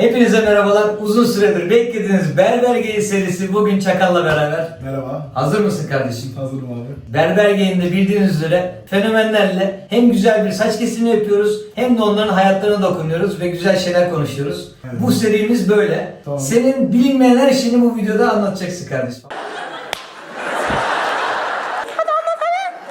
Hepinize merhabalar. Uzun süredir beklediğiniz Berber Geyik serisi bugün Çakal'la beraber. Merhaba. Hazır mısın kardeşim? Hazırım abi. Berber Geyik'inde bildiğiniz üzere fenomenlerle hem güzel bir saç kesimi yapıyoruz hem de onların hayatlarına dokunuyoruz ve güzel şeyler konuşuyoruz. Evet. Bu serimiz böyle. Tamam. Senin bilinmeyen her şeyini bu videoda anlatacaksın kardeşim.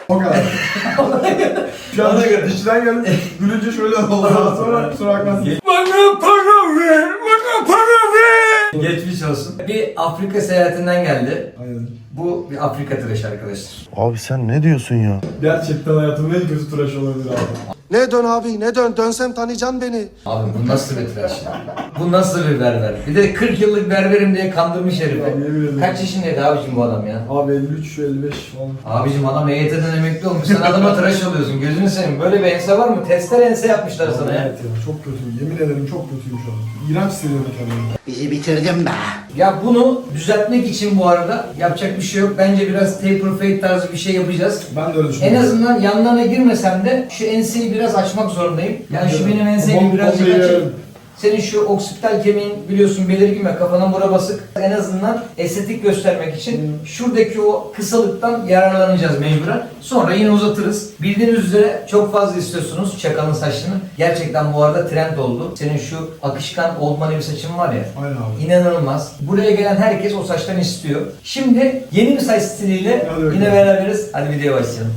O kadar. Şu an Ona göre. içten geldi. Gülünce şöyle oldu. Sonra kusura bakmazsın. Bana para ver, bana para ver. Geçmiş olsun. Bir Afrika seyahatinden geldi. Aynen. Bu bir Afrika tıraşı arkadaşlar. Abi sen ne diyorsun ya? Gerçekten hayatımın en kötü tıraşı olabilir abi. Ne dön abi ne dön dönsem tanıyacaksın beni. Abi bu nasıl bir tıraş ya? Bu nasıl bir berber? Bir de 40 yıllık berberim diye kandırmış herifi. Abi yemin ederim. Kaç yaşındaydı abicim bu adam ya? Abi 53, 55 falan. Abicim adam EYT'den emekli olmuş. Sen adama tıraş oluyorsun. Gözünü seveyim. Böyle bir ense var mı? Tester ense yapmışlar sana ya. Evet ya çok kötü. Yemin ederim çok kötüyüm şu an. İğrenç hissediyorum kendimi. Bizi bitirdin be. Ya bunu düzeltmek için bu arada yapacak bir şey yok. Bence biraz taper fade tarzı bir şey yapacağız. Ben de öyle En düşünüyorum. azından yanlarına girmesem de şu enseyi biraz açmak zorundayım. Yani şu benim ensemi Bom- birazcık yerim. Senin şu oksipital kemiğin biliyorsun belirgin ve kafana bura basık. En azından estetik göstermek için şuradaki o kısalıktan yararlanacağız mecburen. Sonra yine uzatırız. Bildiğiniz üzere çok fazla istiyorsunuz çakalın saçını. Gerçekten bu arada trend oldu. Senin şu akışkan money bir saçın var ya. Aynen abi. İnanılmaz. Buraya gelen herkes o saçtan istiyor. Şimdi yeni bir saç stiliyle Hadi yine beraberiz. Hadi videoya başlayalım.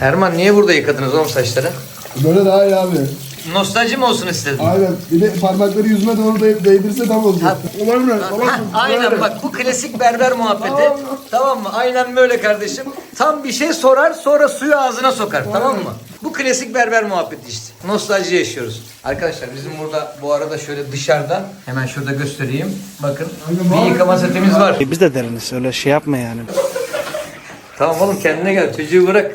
Erman niye burada yıkadınız oğlum saçları? Böyle daha iyi abi. Nostalji mi olsun istedin? Aynen. Bir de parmakları yüzüme doğru değ- değdirse tam olacak. Olay mı? Olay mı? aynen bak bu klasik berber muhabbeti. Tamam mı? Aynen böyle kardeşim. Tam bir şey sorar sonra suyu ağzına sokar. Tamam mı? Bu klasik berber muhabbeti işte. Nostalji yaşıyoruz. Arkadaşlar bizim burada bu arada şöyle dışarıda hemen şurada göstereyim. Bakın bir yıkama setimiz var. E biz de deriniz öyle şey yapma yani. Tamam oğlum kendine gel çocuğu bırak.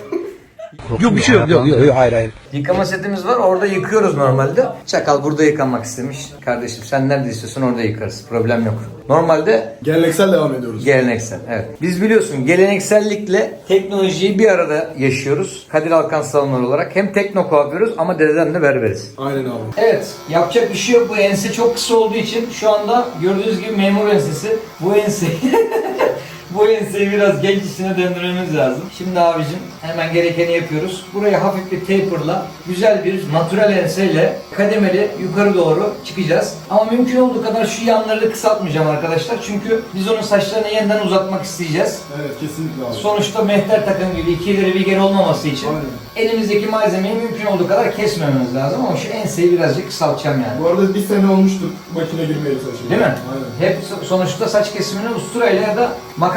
Yok bir şey yok yok yok hayır hayır. Yıkama setimiz var. Orada yıkıyoruz normalde. Çakal burada yıkanmak istemiş. Kardeşim sen nerede istiyorsan orada yıkarız. Problem yok. Normalde Geleneksel devam ediyoruz. Geleneksel, evet. Biz biliyorsun geleneksellikle teknolojiyi bir arada yaşıyoruz. Kadir Alkan salonları olarak hem tekno kuaförüz ama dededen de berberiz. Aynen abi. Evet, yapacak bir şey yok. Bu ense çok kısa olduğu için şu anda gördüğünüz gibi memur ensesi. Bu enseyi bu enseyi biraz genç işine döndürmemiz lazım. Şimdi abicim hemen gerekeni yapıyoruz. Buraya hafif bir taperla güzel bir natural enseyle kademeli yukarı doğru çıkacağız. Ama mümkün olduğu kadar şu yanları kısaltmayacağım arkadaşlar. Çünkü biz onun saçlarını yeniden uzatmak isteyeceğiz. Evet kesinlikle abi. Sonuçta mehter takım gibi iki ileri bir geri olmaması için Aynen. elimizdeki malzemeyi mümkün olduğu kadar kesmememiz lazım ama şu enseyi birazcık kısaltacağım yani. Bu arada bir sene olmuştur makine girmeye çalışıyor. Değil mi? Aynen. Hep so- sonuçta saç kesimini usturayla ya da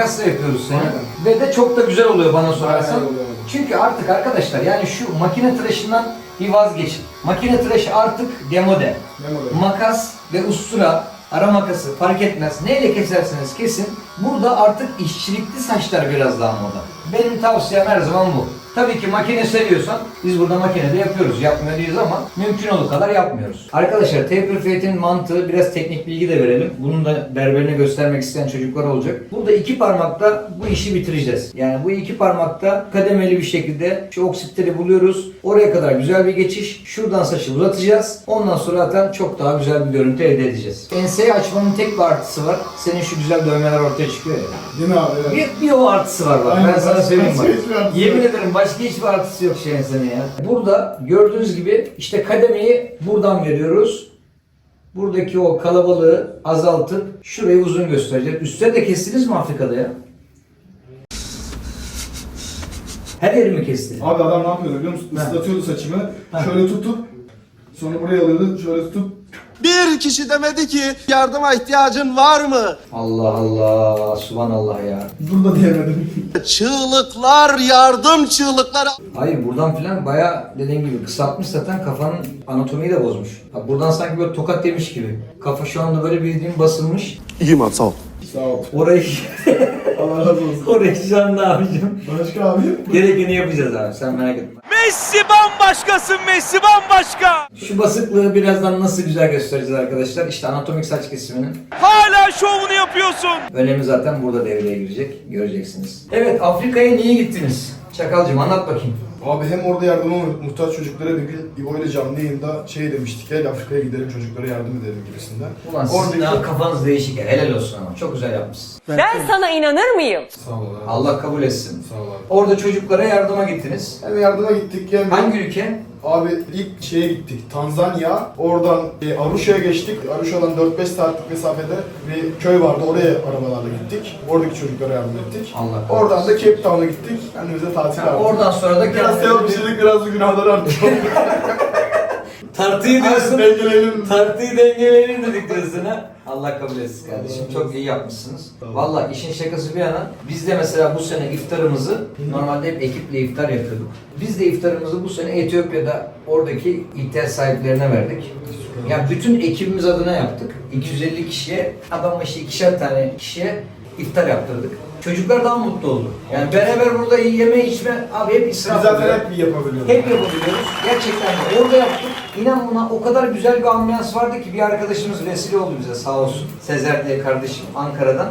makasla yapıyoruz seni. Aynen. Ve de çok da güzel oluyor bana sorarsan. Aynen oluyor, aynen. Çünkü artık arkadaşlar yani şu makine tıraşından bir vazgeçin. Makine tıraşı artık demode. Demode. Makas ve ustura, ara makası fark etmez. Neyle keserseniz kesin. Burada artık işçilikli saçlar biraz daha moda. Benim tavsiyem her zaman bu. Tabii ki makine seviyorsan biz burada makinede yapıyoruz. Yapmıyor değiliz ama mümkün olduğu kadar yapmıyoruz. Arkadaşlar taper fade'in mantığı biraz teknik bilgi de verelim. Bunun da berberine göstermek isteyen çocuklar olacak. Burada iki parmakta bu işi bitireceğiz. Yani bu iki parmakta kademeli bir şekilde şu oksitleri buluyoruz. Oraya kadar güzel bir geçiş. Şuradan saçı uzatacağız. Ondan sonra zaten çok daha güzel bir görüntü elde edeceğiz. Enseyi açmanın tek bir artısı var. Senin şu güzel dövmeler ortaya çıkıyor ya. Değil mi abi? Evet. Bir, bir o artısı var bak. Aynen, ben sana söyleyeyim bak. Yemin ederim başka hiçbir artısı yok şeyin senin ya. Burada gördüğünüz gibi işte kademeyi buradan veriyoruz. Buradaki o kalabalığı azaltıp şurayı uzun göstereceğiz. Üstte de kestiniz mi Afrika'da ya? Her yerimi kesti. Abi adam ne yapıyordu biliyor musun? Islatıyordu saçımı. Şöyle tutup sonra buraya alıyordu. Şöyle tutup Bir kişi demedi ki yardıma ihtiyacın var mı? Allah Allah, subhanallah ya. dur da diyemedim. Çığlıklar yardım çığlıkları. Hayır buradan filan baya dediğim gibi kısaltmış zaten kafanın anatomiyi de bozmuş. Bak buradan sanki böyle tokat yemiş gibi. Kafa şu anda böyle bildiğin basılmış. İyiyim abi sağ ol. Sağ ol. Orayı Allah razı olsun. orayı şu anda abicim. Başka abi? Gerekeni yapacağız abi sen merak etme. Messi bambaşkasın Messi bambaşka. Şu basıklığı birazdan nasıl güzel göstereceğiz arkadaşlar. İşte anatomik saç kesiminin Hala şovunu yapıyorsun. önemi zaten burada devreye girecek. Göreceksiniz. Evet Afrika'ya niye gittiniz? Çakalcım anlat bakayım. Abi hem orada yardıma muhtaç çocuklara bir gün İbo ile canlı yayında şey demiştik. Gel Afrika'ya gidelim çocuklara yardım edelim gibisinden. Ulan sizin daha kafanız değişik ya. Helal olsun ama. Çok güzel yapmışsınız. Ben sana inanır mıyım? Sağ ol abi. Allah kabul etsin. Sağ ol abi. Orada çocuklara yardıma gittiniz. Hem yardıma gittik hem Hangi ülke? Abi ilk şeye gittik Tanzanya. Oradan e, Arusha'ya geçtik. Arusha'dan 4-5 saatlik mesafede bir köy vardı. Oraya arabalarla gittik. Oradaki çocuklara yardım ettik. Allah Oradan da Cape Town'a gittik. Kendimize tatil yaptık. oradan sonra da Biraz kendinize bir- sevapçılık, biraz da günahları arttık. Tartıyı diyorsun. Dengeleyelim. Tartıyı dengeleyelim dedik diyorsun ha. Allah kabul etsin kardeşim. Çok iyi yapmışsınız. Tamam. Valla işin şakası bir yana biz de mesela bu sene iftarımızı normalde hep ekiple iftar yapıyorduk. Biz de iftarımızı bu sene Etiyopya'da oradaki ihtiyaç sahiplerine verdik. Ya bütün ekibimiz adına yaptık. 250 kişiye, adam başı ikişer tane kişiye iftar yaptırdık. Çocuklar daha mutlu oldu. Yani beraber burada yeme içme abi hep Biz israf zaten oluyor. hep iyi yapabiliyoruz. Hep yapabiliyoruz. Gerçekten de orada yaptık. İnan buna o kadar güzel bir ambiyans vardı ki bir arkadaşımız vesile oldu bize sağ olsun. Sezer diye kardeşim Ankara'dan.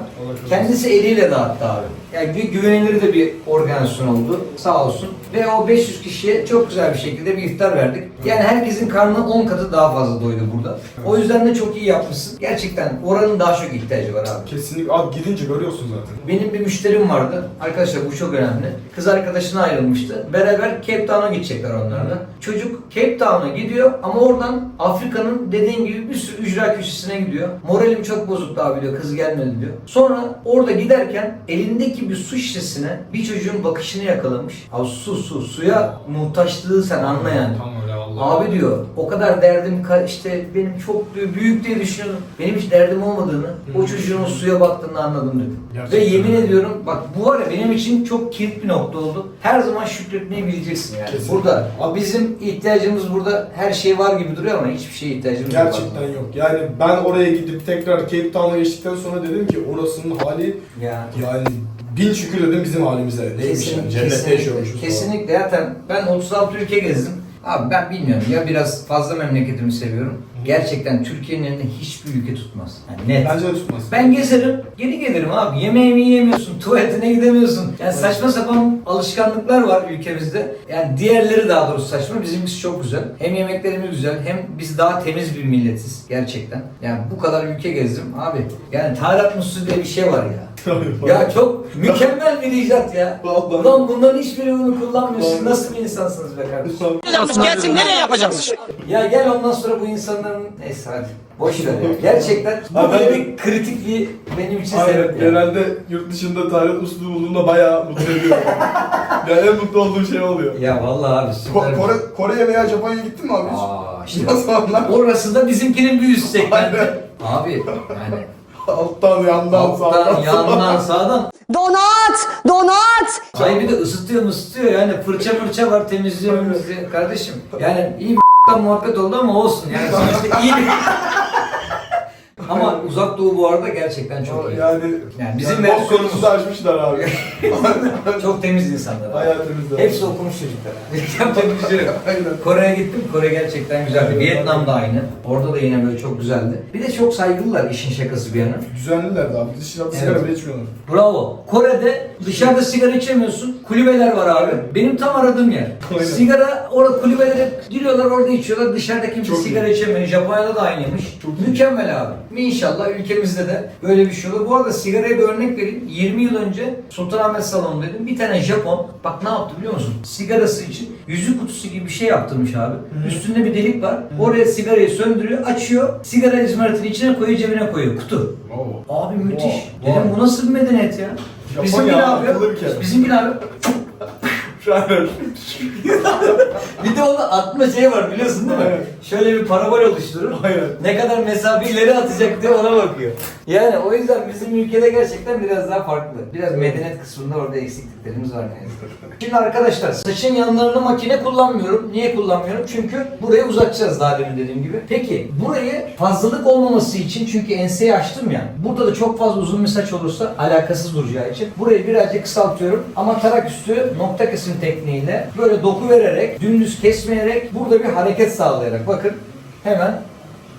Kendisi eliyle dağıttı abi. Yani bir güvenilir de bir organizasyon oldu sağ olsun. Ve o 500 kişiye çok güzel bir şekilde bir iftar verdik. Yani herkesin karnı 10 katı daha fazla doydu burada. O yüzden de çok iyi yapmışsın. Gerçekten oranın daha çok ihtiyacı var abi. Kesinlikle. Abi gidince görüyorsun zaten. Benim bir müşterim vardı. Arkadaşlar bu çok önemli. Kız arkadaşına ayrılmıştı. Beraber Cape Town'a gidecekler onlarla. Çocuk Cape Town'a gidiyor ama oradan Afrika'nın dediğim gibi bir sürü ücra köşesine gidiyor. Moralim çok bozuktu abi diyor. Kız gelmedi diyor. Sonra orada giderken elindeki bir su şişesine bir çocuğun bakışını yakalamış. Abi su su suya muhtaçlığı sen anla yani. Tam Allah. Abi diyor o kadar derdim işte benim çok diyor, büyük diye düşünüyordum. Benim hiç derdim olmadığını, o çocuğun suya baktığını anladım dedim. Gerçekten. Ve yemin ediyorum bak bu var ya benim için çok kilit bir nokta oldu. Her zaman şükretmeyi bileceksin yani. Kesinlikle. Burada bizim ihtiyacımız burada her şey var gibi duruyor ama hiçbir şeye ihtiyacımız yok. Gerçekten yok. Yani ben oraya gidip tekrar Cape Town'a geçtikten sonra dedim ki orasının hali Ya. yani bin şükür dedim bizim halimize. Kesinlikle, cennette kesinlikle, yaşıyormuşuz. kesinlikle. Zaten ben 36 ülke gezdim. Abi ben bilmiyorum ya biraz fazla memleketimi seviyorum. Gerçekten Türkiye'nin hiçbir ülke tutmaz. Yani net. Bence de tutmaz. Ben gezerim, geri gelirim abi. Yemeğimi yiyemiyorsun, tuvaletine gidemiyorsun. Yani saçma sapan alışkanlıklar var ülkemizde. Yani diğerleri daha doğrusu saçma, bizimkisi çok güzel. Hem yemeklerimiz güzel, hem biz daha temiz bir milletiz gerçekten. Yani bu kadar ülke gezdim abi. Yani taharat musluğu diye bir şey var ya. Tabii. Ya çok mükemmel bir icat ya. Vallahi. Ulan bunların hiçbiri bunu kullanmıyor. Siz nasıl bir insansınız be kardeşim? Gelsin nereye yapacağız? Ya gel ondan sonra bu insanların... Neyse hadi. Boş ver ya. Gerçekten bu ben böyle bir kritik bir benim için Aynen. sebep yani. Genelde yurt dışında tarih uslubu bulduğumda bayağı mutlu ediyor. yani en mutlu olduğum şey oluyor. Ya vallahi abi süper. Ko- Kore, Kore'ye veya Japonya'ya gittin mi abi hiç? Aa, işte O zamanlar Orası da bizimkinin bir üst segmenti. Aynen. Abi yani alttan, yandan, alttan, sağdan, yandan, sağdan. Donat! Donat! Ay bir de ısıtıyor ısıtıyor yani fırça fırça var temizliyor temizliyor. Kardeşim yani iyi muhabbet oldu ama olsun yani. Sonuçta iyi bir... Ama uzak doğu bu arada gerçekten çok iyi. Yani, Yani bizim yani versiyonumuz. konusunu açmışlar abi. Çok temiz insanlar. abi. Temizler. Hepsi okumuş çocuklar. Yapacak bir şey yok. Aynen. Kore'ye gittim. Kore gerçekten güzeldi. Evet. Vietnam da aynı. Orada da yine böyle çok güzeldi. Bir de çok saygılılar işin şakası bir yana. Düzenlilerdi abi. Dışarıda sigara bile içmiyorlar. Bravo. Kore'de dışarıda sigara içemiyorsun. Kulübeler var abi. Benim tam aradığım yer. Aynen. Sigara orada kulübelere giriyorlar orada içiyorlar. Dışarıda kimse Çok sigara içemiyor. Japonya'da da aynıymış. Çok iyi. Mükemmel abi. İnşallah ülkemizde de böyle bir şey olur. Bu arada sigaraya bir örnek vereyim. 20 yıl önce Sultanahmet Salonu'ndaydım. Bir tane Japon bak ne yaptı biliyor musun? Sigarası için yüzük kutusu gibi bir şey yaptırmış abi. Üstünde bir delik var. Oraya sigarayı söndürüyor, açıyor. Sigara izmaritini içine koyuyor, cebine koyuyor. Kutu. Oo. Abi müthiş. Wow, Dedim wow. bu nasıl bir medeniyet ya? Bizimki ne akıllı yapıyor? bir kere. Bir de onda atma şey var biliyorsun değil mi? Evet. Şöyle bir parabol oluşturur. Aynen. Ne kadar mesafe ileri atacak diye ona bakıyor. Yani o yüzden bizim ülkede gerçekten biraz daha farklı. Biraz medeniyet kısmında orada eksikliklerimiz var yani. Şimdi arkadaşlar saçın yanlarına makine kullanmıyorum. Niye kullanmıyorum? Çünkü burayı uzatacağız daha demin dediğim gibi. Peki burayı fazlalık olmaması için çünkü enseyi açtım ya. Burada da çok fazla uzun bir saç olursa alakasız duracağı için burayı birazcık kısaltıyorum. Ama tarak üstü nokta kesim tekniğiyle böyle doku vererek, dümdüz kesmeyerek burada bir hareket sağlayarak bakın hemen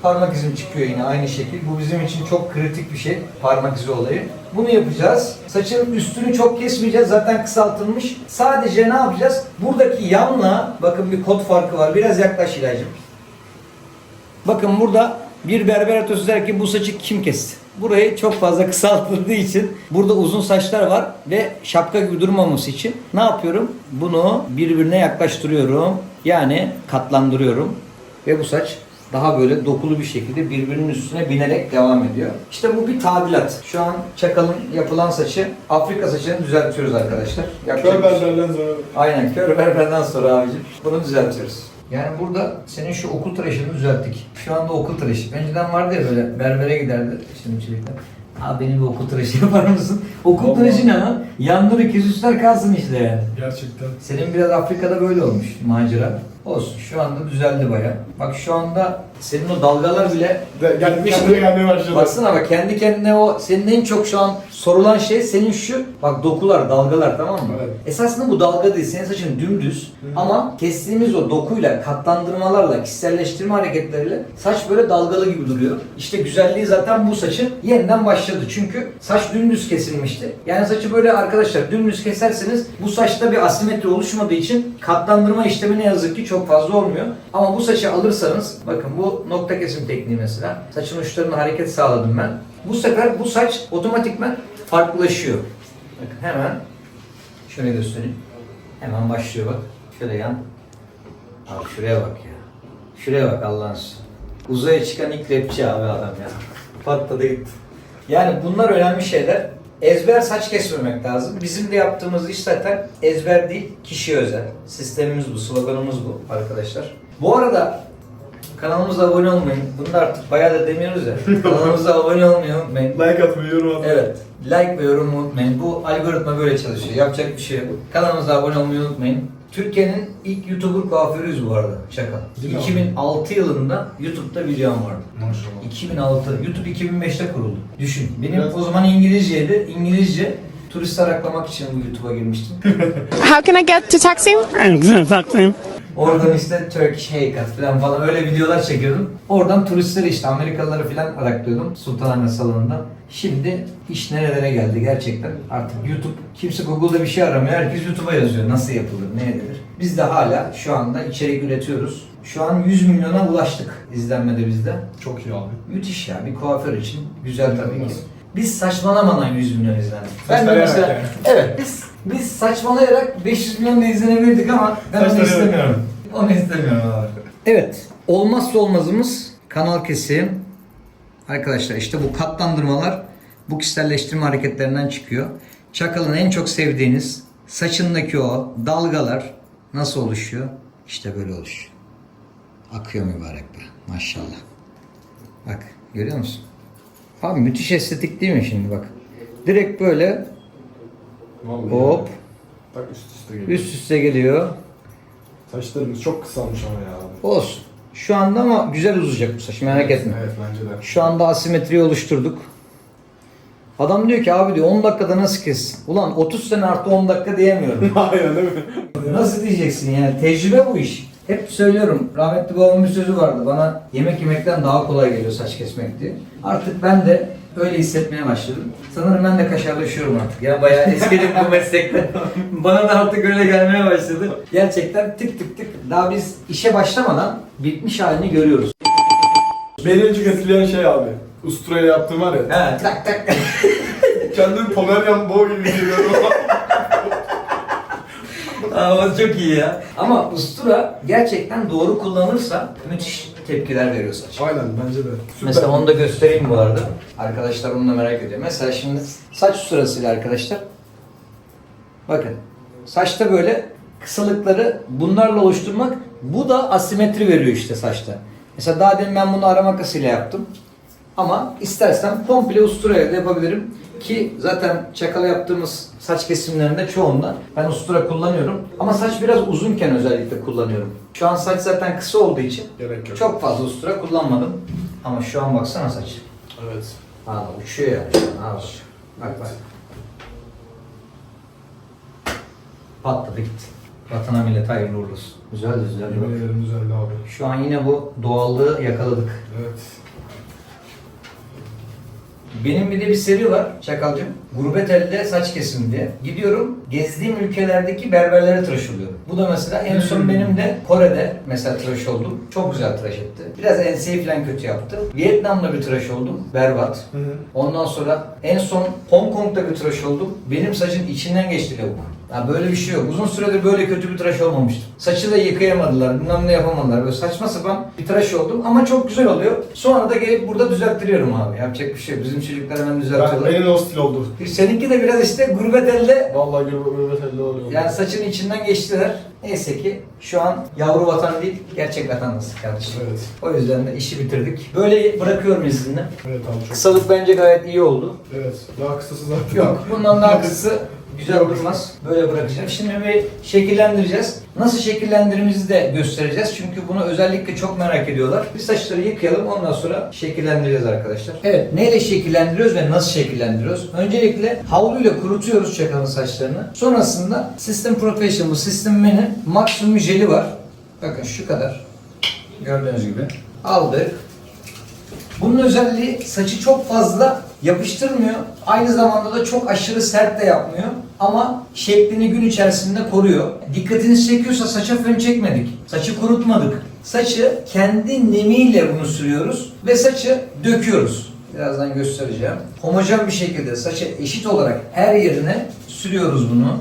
Parmak izim çıkıyor yine aynı şekil. Bu bizim için çok kritik bir şey. Parmak izi olayı. Bunu yapacağız. Saçın üstünü çok kesmeyeceğiz. Zaten kısaltılmış. Sadece ne yapacağız? Buradaki yanla bakın bir kod farkı var. Biraz yaklaş İlaycığım. Bakın burada bir berber der ki bu saçı kim kesti? Burayı çok fazla kısaltıldığı için burada uzun saçlar var ve şapka gibi durmaması için ne yapıyorum? Bunu birbirine yaklaştırıyorum. Yani katlandırıyorum ve bu saç daha böyle dokulu bir şekilde birbirinin üstüne binerek devam ediyor. İşte bu bir tadilat. Şu an çakalın yapılan saçı Afrika saçını düzeltiyoruz arkadaşlar. Yapacak Kör şey- berberden sonra Aynen kör berberden sonra abicim bunu düzeltiyoruz. Yani burada senin şu okul tıraşını düzelttik. Şu anda okul tıraşı. Önceden vardı ya böyle berbere giderdi. Şimdi çocuklar. Abi beni bir okul tıraşı yapar mısın? Okul tıraşı ne lan? Yanları üstler kalsın işte yani. gerçekten. Senin biraz Afrika'da böyle olmuş macera. Olsun şu anda düzeldi baya. Bak şu anda senin o dalgalar bile De, gel, gitmiş kendine gelmeye başladı. Baksana bak kendi kendine o senin en çok şu an sorulan şey senin şu bak dokular dalgalar tamam mı? Evet. Esasında bu dalga değil senin saçın dümdüz ama kestiğimiz o dokuyla katlandırmalarla kişiselleştirme hareketleriyle saç böyle dalgalı gibi duruyor. İşte güzelliği zaten bu saçın yeniden başladı çünkü saç dümdüz kesilmişti. Yani saçı böyle arkadaşlar dümdüz keserseniz bu saçta bir asimetri oluşmadığı için katlandırma işlemi ne yazık ki çok fazla olmuyor. Ama bu saçı alırsanız bakın bu nokta kesim tekniği mesela. Saçın uçlarına hareket sağladım ben. Bu sefer bu saç otomatikman farklılaşıyor. Bakın hemen şöyle göstereyim. Hemen başlıyor bak. Şöyle yan. Abi şuraya bak ya. Şuraya bak Allah'ın. Uzaya çıkan ilk rapçi abi adam ya. Patladı gitti. Yani bunlar önemli şeyler. Ezber saç kesmemek lazım. Bizim de yaptığımız iş zaten ezber değil, kişiye özel. Sistemimiz bu, sloganımız bu arkadaşlar. Bu arada kanalımıza abone olmayın. Bunu da artık bayağı da demiyoruz ya. kanalımıza abone olmayı unutmayın. Like atmayı, yorum atmayı. Evet. Like ve yorum unutmayın. Bu algoritma böyle çalışıyor. Yapacak bir şey yok. Kanalımıza abone olmayı unutmayın. Türkiye'nin ilk YouTuber kuaförüyüz bu arada. Şaka. Değil mi 2006 yılında YouTube'da videom vardı. Maşallah. 2006. YouTube 2005'te kuruldu. Düşün. Benim Evet. o zaman İngilizceydi. İngilizce turistler aklamak için bu YouTube'a girmiştim. How can I get to Taksim? Oradan işte Turkish haircut falan falan öyle videolar çekiyordum. Oradan turistleri işte Amerikalıları falan araklıyordum Sultanahmet salonunda. Şimdi iş nerelere geldi gerçekten. Artık YouTube kimse Google'da bir şey aramıyor. Herkes YouTube'a yazıyor. Nasıl yapılır, ne edilir. Biz de hala şu anda içerik üretiyoruz. Şu an 100 milyona ulaştık izlenmede bizde. Çok iyi abi. Müthiş ya bir kuaför için güzel tabii ki. Biz saçmalamadan 100 milyon izlendik. Ben de Saçmalayarak mesela yani. evet biz biz saçmalayarak 500 milyon da izlenebilirdik ama ben onu Saçmalayarak. istemiyorum. Onu istemiyorum abi. Evet. Olmazsa olmazımız kanal kesim. Arkadaşlar işte bu katlandırmalar bu kişiselleştirme hareketlerinden çıkıyor. Çakalın en çok sevdiğiniz saçındaki o dalgalar nasıl oluşuyor? İşte böyle oluşuyor. Akıyor mübarek be. Maşallah. Bak görüyor musun? Abi müthiş estetik değil mi şimdi bak. Direkt böyle Vallahi. hop Bak üst üste geliyor. üst üste geliyor. Saçlarımız çok kısalmış ama ya. Olsun. Şu anda ama güzel uzayacak bu saç merak etme. Evet bence de. Şu anda asimetriyi oluşturduk. Adam diyor ki abi diyor 10 dakikada nasıl kessin? Ulan 30 sene artı 10 dakika diyemiyorum. Aynen değil mi? nasıl diyeceksin yani? Tecrübe bu iş. Hep söylüyorum. Rahmetli babamın bir sözü vardı. Bana yemek yemekten daha kolay geliyor saç kesmek diye. Artık ben de öyle hissetmeye başladım. Sanırım ben de kaşarlaşıyorum artık. Ya bayağı eskidim bu meslekte. Bana da artık öyle gelmeye başladı. Gerçekten tık tık tık. Daha biz işe başlamadan bitmiş halini görüyoruz. Beni en çok etkileyen şey abi. Usturayla yaptığım var ya. He tak tak. Kendimi Pomeryan boğa gibi hissediyorum. Ama çok iyi ya. Ama ustura gerçekten doğru kullanırsa müthiş tepkiler veriyor saç. Aynen bence de. Süper. Mesela onu da göstereyim bu arada. Arkadaşlar onu da merak ediyor. Mesela şimdi saç usturasıyla arkadaşlar. Bakın. Saçta böyle kısalıkları bunlarla oluşturmak bu da asimetri veriyor işte saçta. Mesela daha demin ben bunu ara makasıyla yaptım. Ama istersem komple usturayla da yapabilirim. Ki zaten çakala yaptığımız saç kesimlerinde çoğunda ben ustura kullanıyorum. Ama saç biraz uzunken özellikle kullanıyorum. Şu an saç zaten kısa olduğu için Gerek yok. çok fazla ustura kullanmadım. Ama şu an baksana saç. Evet. Aa uçuyor yani. şu an, ha, bak. Bak bak. Patladı gitti. Vatana millete hayırlı uğurlu olsun. Güzel güzel. Yemin ederim güzeldi abi. Şu an yine bu doğallığı yakaladık. Evet. Benim bir de bir seri var Çakalcığım. Gurbet elde saç kesim diye. Gidiyorum gezdiğim ülkelerdeki berberlere tıraş oluyorum. Bu da mesela en son benim de Kore'de mesela tıraş oldum. Çok güzel tıraş etti. Biraz enseyi falan kötü yaptı. Vietnam'da bir tıraş oldum. Berbat. Ondan sonra en son Hong Kong'da bir tıraş oldum. Benim saçın içinden geçti lavuk. Ya böyle bir şey yok. Uzun süredir böyle kötü bir tıraş olmamıştım. Saçı da yıkayamadılar, bilmem ne yapamadılar. Böyle saçma sapan bir tıraş oldum ama çok güzel oluyor. Sonra da gelip burada düzelttiriyorum abi. Yapacak bir şey yok. Bizim çocuklar hemen Ben, düzeltiyorlar. benim de o stil oldu. Seninki de biraz işte gurbet elde Vallahi gurbet elde oluyor. yani saçın içinden geçtiler. Neyse ki şu an yavru vatan değil, gerçek vatandaşız kardeşim. Evet. O yüzden de işi bitirdik. Böyle bırakıyorum izinle. Evet abi çok. Kısalık bence gayet iyi oldu. Evet. Daha kısası zaten. Yok, bundan daha kısası güzel durmaz. Böyle bırakacağım. Şimdi bir şekillendireceğiz. Nasıl şekillendirimizi de göstereceğiz. Çünkü bunu özellikle çok merak ediyorlar. Bir saçları yıkayalım ondan sonra şekillendireceğiz arkadaşlar. Evet, neyle şekillendiriyoruz ve nasıl şekillendiriyoruz? Öncelikle havluyla kurutuyoruz çakalın saçlarını. Sonrasında System Professional, System Man'in maksimum jeli var. Bakın şu kadar. Gördüğünüz gibi. Aldık. Bunun özelliği saçı çok fazla yapıştırmıyor. Aynı zamanda da çok aşırı sert de yapmıyor. Ama şeklini gün içerisinde koruyor. Dikkatinizi çekiyorsa saça fön çekmedik. Saçı kurutmadık. Saçı kendi nemiyle bunu sürüyoruz ve saçı döküyoruz. Birazdan göstereceğim. Homojen bir şekilde saçı eşit olarak her yerine sürüyoruz bunu.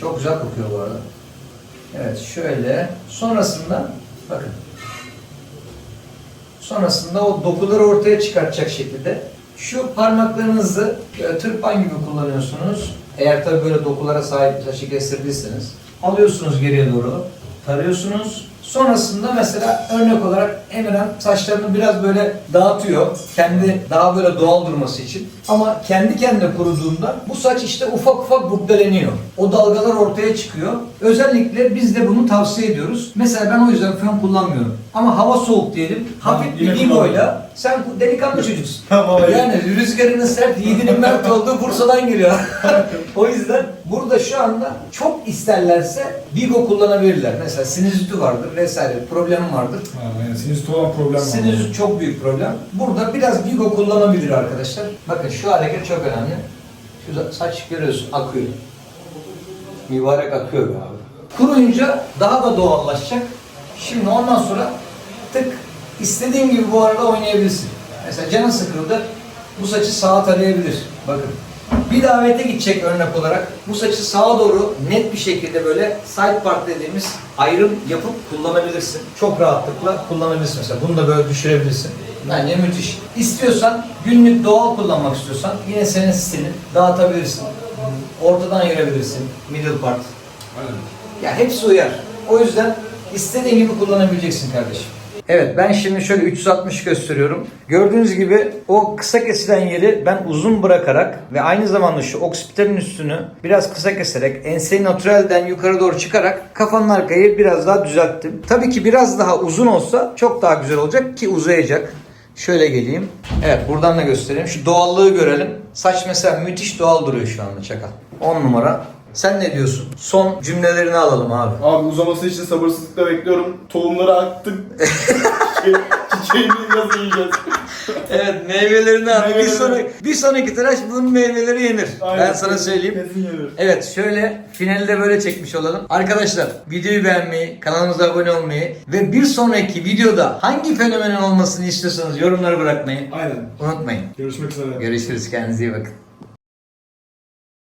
Çok güzel kokuyor bu arada. Evet şöyle. Sonrasında bakın Sonrasında o dokuları ortaya çıkartacak şekilde şu parmaklarınızı böyle tırpan gibi kullanıyorsunuz. Eğer tabii böyle dokulara sahip saçı kestirdiyseniz. Alıyorsunuz geriye doğru, tarıyorsunuz. Sonrasında mesela örnek olarak Emirhan saçlarını biraz böyle dağıtıyor. Kendi daha böyle doğal durması için. Ama kendi kendine kuruduğunda bu saç işte ufak ufak bukdeleniyor. O dalgalar ortaya çıkıyor. Özellikle biz de bunu tavsiye ediyoruz. Mesela ben o yüzden fön kullanmıyorum. Ama hava soğuk diyelim. Hafif bir digoyla sen delikanlı çocuksun. Tamam. Yani rüzgarının sert, yiğidinin mert olduğu Bursa'dan geliyor. o yüzden burada şu anda çok isterlerse Vigo kullanabilirler. Mesela sinüzitü vardır vesaire problem vardır. Ha, yani sinüzit olan problem var. Sinüzit çok büyük problem. Burada biraz Vigo kullanabilir arkadaşlar. Bakın şu hareket çok önemli. Şu saç görüyorsun akıyor. Mübarek akıyor be abi. Kuruyunca daha da doğallaşacak. Şimdi ondan sonra tık istediğin gibi bu arada oynayabilirsin. Mesela canın sıkıldı. Bu saçı sağa tarayabilir. Bakın. Bir davete gidecek örnek olarak bu saçı sağa doğru net bir şekilde böyle side part dediğimiz ayrım yapıp kullanabilirsin. Çok rahatlıkla kullanabilirsin mesela. Bunu da böyle düşürebilirsin. Bence müthiş. İstiyorsan günlük doğal kullanmak istiyorsan yine senin stilin dağıtabilirsin. Ortadan ayırabilirsin. Middle part. Ya hepsi uyar. O yüzden istediğin gibi kullanabileceksin kardeşim. Evet ben şimdi şöyle 360 gösteriyorum. Gördüğünüz gibi o kısa kesilen yeri ben uzun bırakarak ve aynı zamanda şu oksipitalin üstünü biraz kısa keserek enseyi natürelden yukarı doğru çıkarak kafanın arkayı biraz daha düzelttim. Tabii ki biraz daha uzun olsa çok daha güzel olacak ki uzayacak. Şöyle geleyim. Evet buradan da göstereyim. Şu doğallığı görelim. Saç mesela müthiş doğal duruyor şu anda çakal. 10 numara. Sen ne diyorsun? Son cümlelerini alalım abi. Abi uzaması için sabırsızlıkla bekliyorum. Tohumları attık. Çiçeği- Çiçeğini nasıl yiyeceğiz? Evet meyvelerini al. Bir Meyvelerini- sonraki, bir sonraki tıraş bunun meyveleri yenir. Ben Aynen. sana söyleyeyim. Kesin yenir. Evet şöyle finali de böyle çekmiş olalım. Arkadaşlar videoyu beğenmeyi, kanalımıza abone olmayı ve bir sonraki videoda hangi fenomenin olmasını istiyorsanız yorumlara bırakmayı Aynen. unutmayın. Görüşmek üzere. Görüşürüz kendinize iyi bakın.